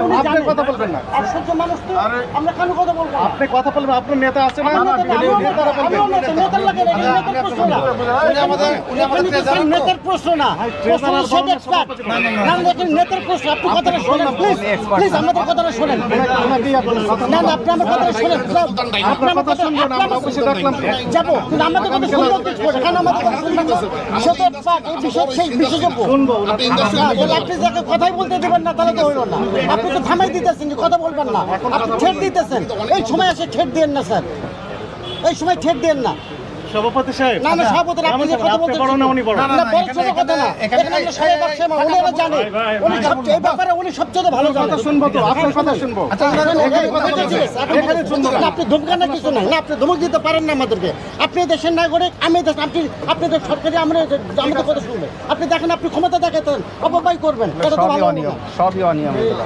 Okay. কথা বলবেন না। মানুষ তো আমরা কেন কথা বলব আপনি কথা বলবেন আপনার নেতা আছে না না, নেতার লাগে নেতার প্রশ্ন না। নেতার আপনি কথাটা শোনেন প্লিজ প্লিজ আমাদের কথাটা শোনেন না না আপনি আমার কথাটা শোনেন আপনার কথা আমরা অফিসে ডাকলাম। যাব কিন্তু আমাদের কথা করে আমাদের কথা শুনবেন এই বিষয় সেই বিশেষজ্ঞ আপনি যাকে কথাই বলতে দেবেন না তাহলে তো হইল না আপনি তো থামাই দিতেছেন যে কথা বলবেন না। আপনি ঠেট দিতেছেন। এই সময় এসে ঠেট দিয়েন না স্যার। এই সময় ঠেট দিয়েন না। সভাপতি সাহেব না না সভাপতি আপনি যে কথা বলতে বড় না উনি বড় না না বড় কথা না। এখানে- এখানে আমরা সবাই ব্যবসা মা জানে। ভাই, ভাই, উনি সবচেয়ে এই ব্যাপারে উনি সবচেয়ে ভালো জানেন কথা শুনব তো আপনার কথা শুনব। আচ্ছা এখানে শুনব আপনি ধমকান কিছু নাই না আপনি ধমক দিতে পারেন না আমাদেরকে। আপনি দেশের নাগরিক আমি দেশ আপনি আপনি তো সরকারি আমরা আমাদের কথা শুনবেন আপনি দেখেন আপনি ক্ষমতা দেখাতেন অপব্যয় করবেন। এটা তো সবই ভালো অনিয়ম সবই অনিয়ম এগুলো।